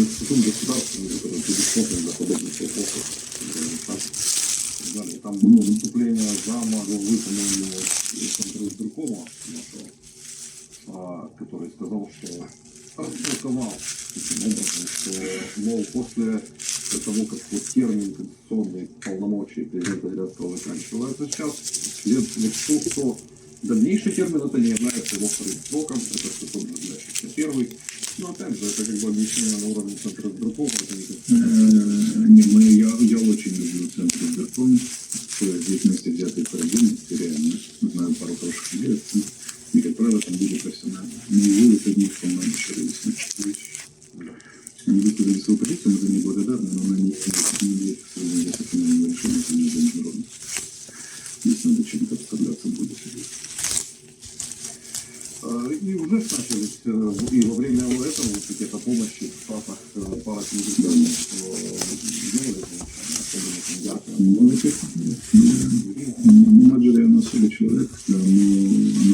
институт государственный, который предусмотрен для подобных вопросов. Там было выступление зама главы, Централизбиркома нашего, а, который сказал, что расстрелковал таким образом, что, мол, после того, как вот термин конституционной полномочий президента Зеленского заканчивается сейчас, следует то, что дальнейший термин это не является его вторым сроком, это же длящийся первый. Но опять же, это как бы объяснение на уровне центра не Э, Не, мы, я, я очень люблю центр избирком, здесь вместе взятые по отдельности, реально, знаю пару хороших людей, и, как правило, там люди профессиональные. Не вывод от них, по-моему, еще вещи. Они высказали свою позицию, мы за них благодарны, но она не имеет, не имеет к сожалению, финального решения, это не международно. Здесь надо чем-то подставляться будет. Э, И уже начались э, и во время этого вот какие-то помощи в Штатах э, пара чрезвычайных делали замечания, особенно. Ну, ну, менеджеры много человек, но она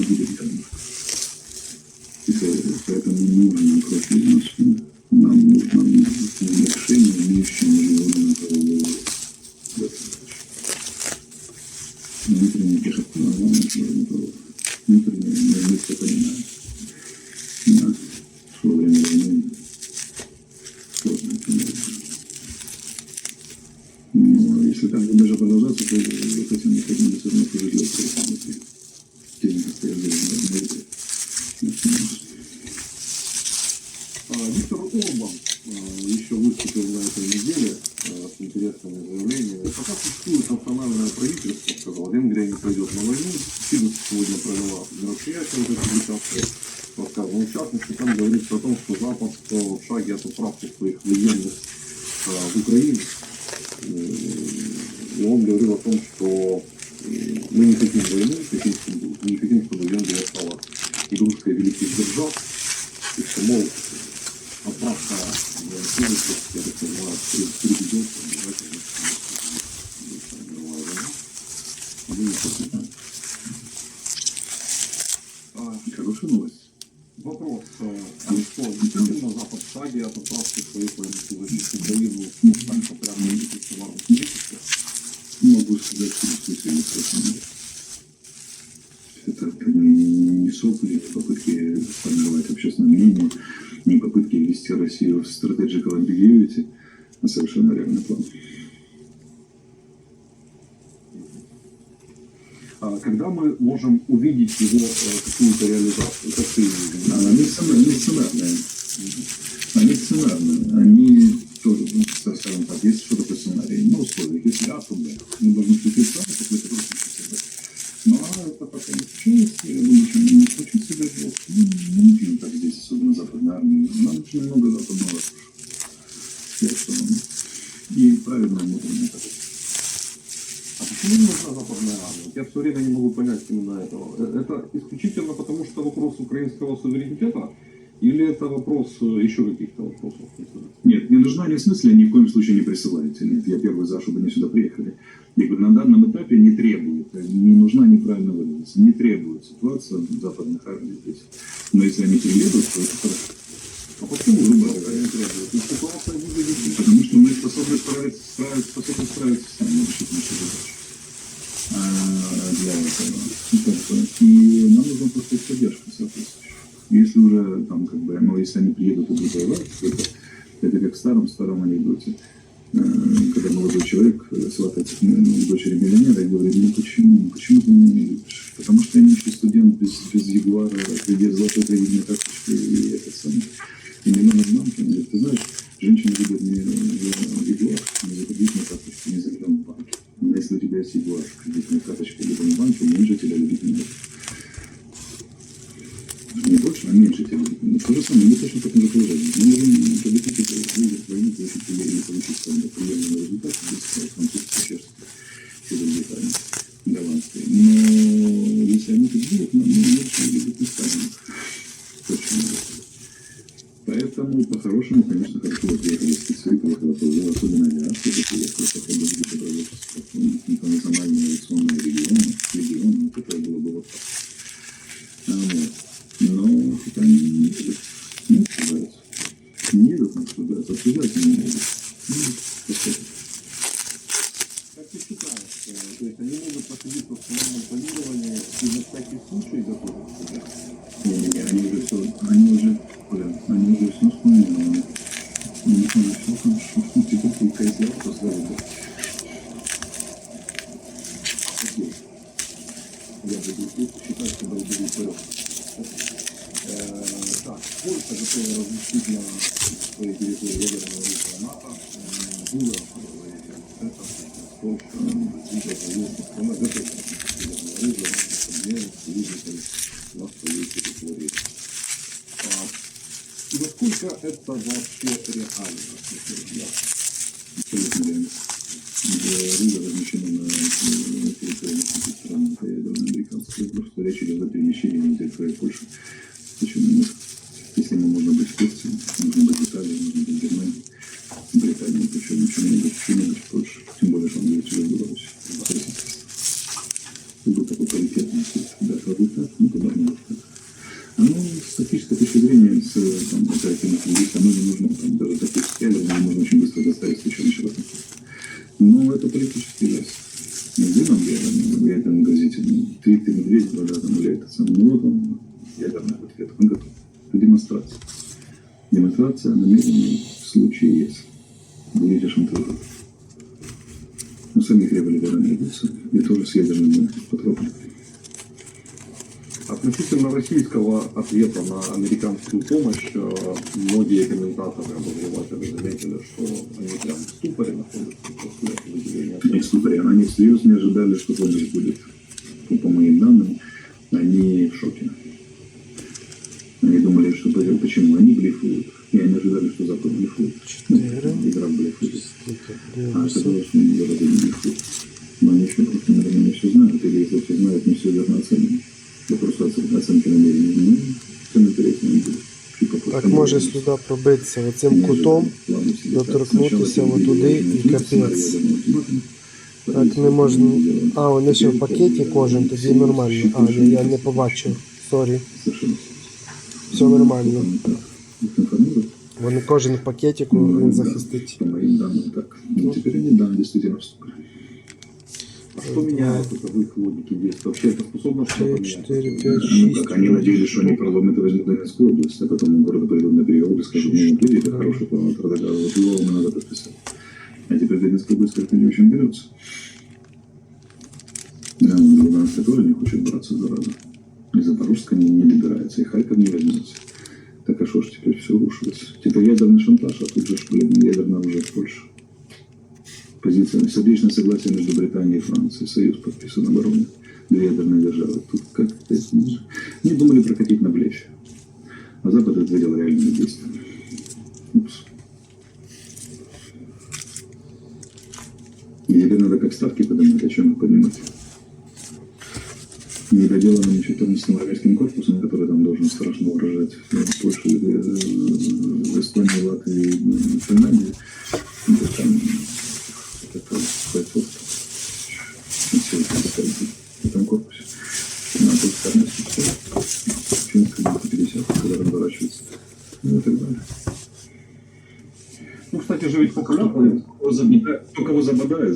будет явно. Поэтому нужен профиль наш. Нам нужно решение, имеющее международное правовое достаточно. Внутренний пехотный, а главное международное право. Внутреннее мы, мы все понимаем. Да, что во время войны сложно это делать. Но если так будет даже продолжаться, то это всем необходимо все равно справедливо происходит. Те не стоят за это. А, Виктор Орбан э, еще выступил на этой неделе э, с интересными заявлениями. Пока существует национальное правительство, сказал, Венгрия не пойдет на войну. Фидес сегодня провела уже публикация рассказывала. В частности, там говорится о том, что Запад э, в шаге от отправки своих военных э, в Украину. Э, И он говорил о том, что э, мы не хотим войны, не хотим, чтобы Венгрия стала игрушкой великих держав. И что, мол, отправка военнослужащих, я так понимаю, при- приведет к обязательно к мировой войне. А мы не хотим. А, Хорошая новость. Вопрос, э, а что, действительно Запад в шаге от отправки военнослужащих в Украину, ну, так что прямо не принципе? Могу сказать, что действительно. Это не сопли, не попытки формировать общественное мнение, не попытки ввести Россию в strategical ambiguity, а совершенно реальный план. А когда мы можем увидеть его э, какую-то реализацию, как ты видишь? Они сценарные, они сценарные. Они тоже, ну, скажем так, есть что такое сценарий. На условиях, если А, то Б. Мы должны включить которого включить Б. Но это пока не случилось. Я думаю, что не случится Б. Ну, не нужно так здесь, особенно западной армии. Нам очень много западного что, И правильно внутренне так. А почему нужна западная армия? Я все время не могу понять именно этого. Э, Это исключительно потому, что вопрос украинского суверенитета? Или это вопрос э, еще каких-то вопросов? Нет, не нужна не в смысле, ни в коем случае не присылайте. Нет, я первый за, чтобы они сюда приехали. Я говорю, на данном этапе не требует, не нужна неправильно выразиться, не требует ситуация западных армий здесь. Но если они приедут, то это хорошо. А почему выборы не требуют? Ну, ситуация выглядит Потому что мы способны справиться, справиться, способны справиться сами, решить наши задачи. А, для этого. Ну, как бы, И нам нужна просто их поддержка соответствующая. Если уже там как бы, ну если они приедут и будут это, это как в старом старом анекдоте. Э, Когда молодой человек э, сватается к ну, дочери миллионера и говорит, ну почему, почему ты меня не любишь? Потому что я нищий студент без, без ягуара, без золотой кредитной карточки и это самое. И миллион из банка, он говорит, ты знаешь, женщина любит не ягуар, не за кредитную карточку, не за миллион в. Но если у тебя есть ягуар, кредитная карточка либо в банке, меньше тебя любить не будет. Не больше, а меньше тебя любит. Ну, то же самое, мы точно таком же положении. Мы можем победить это, выиграть войну, получить или получить там, приемлемый результат, без французских, чешских, Великобритании, голландской. Но если они это делают, нам мы больше любить не станем. Точно. Поэтому, по-хорошему, конечно, хорошо бы приехали спецы, приехала тоже, особенно авиация, где приехали, хотя бы где добровольчество, национальные авиационные регионы, регионы, вот это было бы вот так. А, вот. Но пока не едут. Не называется. Не едут. обсуждать не могут. Ну, посмотрим. Как ты считаешь, э, то есть они могут посадить в установленном планировании и готовить себя? Не-не-не, они уже все, они уже, блин, они уже все спланированы. У них уже все хорошо. Теперь только если авто сразу да. Я буду считать, что будет вперед. Так, Польша готова разместить на своей территории ядерного оружия НАТО. Э, Было это, Польша, Россия, Союз, она готова обмен союзниками на насколько это вообще реально? Где оружие размещено на э, территории нескольких стран, ядерно американское, что речь идет о перемещении на территории Польши. Почему нет? Если мы можем быть в Турции, нужно быть в Италии, нужно быть в Германии, в Британии, причем ничего не быть, почему не быть в Польше, тем более, что он будет через Беларусь. Был такой паритетный суд, да, вот так, ну, тогда может так. Оно с тактической точки зрения, с там, оперативных людей, оно не нужно, там, даже ядерное можно очень быстро доставить случайно еще раз. Но это политический вес. Не нам ядерный, в этом газете, ну, три ты медведь, вода там, или это самое, ну вот он, ядерный ответ, он готов. Это демонстрация. Демонстрация намерений в случае есть. Будете шантажировать. Ну, самих революционеров найдутся, и тоже с ядерными патронами. Относительно российского ответа на американскую помощь, э, многие комментаторы, обозреватели заметили, что они прям в ступоре находятся после выделения. Не в ступоре, они всерьез не ожидали, что помощь будет. Ну, по моим данным, они в шоке. Они думали, что. Почему? Они блефуют. И они ожидали, что Запад блефует. Ну, игра блефует. А оказалось, что они гораздо не блефуют. Но они еще просто, наверное, не все знают. Или если все знают, не все верно оценивают. Оценка, оценки намерений. Ну. Так може сюди пробитися оцим кутом, доторкнутися отуди і капець. Так не можна. А, вони ще в пакеті кожен, тоді нормально. А, ні, я не побачив. Сорі. Все нормально. Вони кожен в пакетику він захистить. Ну, теперь они, да, действительно вступили. А что меняет это в их логике действия? Вообще это способно что-то Три, менять? чотири, п'ять, Ну, шість. так они надеялись, что они проломят и возьмут Донецкую область, а потом города пойдут на переговоры и скажут, ну, вот это хороший план, вот тогда вот его вам надо подписать. А теперь Донецкая область как-то не очень берется. Да, Луганская тоже не хочет браться за разу. И Запорожская не, не добирается, и Харьков не возьмется. Так а что ж теперь все рушилось? Теперь ядерный шантаж, а тут же, блин, ядерное уже в Польше. Позиция сердечное согласие между Британией и Францией. Союз подписан обороне. Две ядерные державы. Тут как-то это не- думали прокатить на плечи. А Запад это делал реальными действиями. Упс. И теперь надо как ставки поднимать, о чем их поднимать. Не доделанным 14 армейским корпусом, который там должен страшно угрожать в Польше, э, Латвии, и Финляндии. Это там это бойцов. И всё это такая в этом корпусе. На польской армии 140, финская 50, когда разворачивается. Ну и так далее. Кто кого забодает,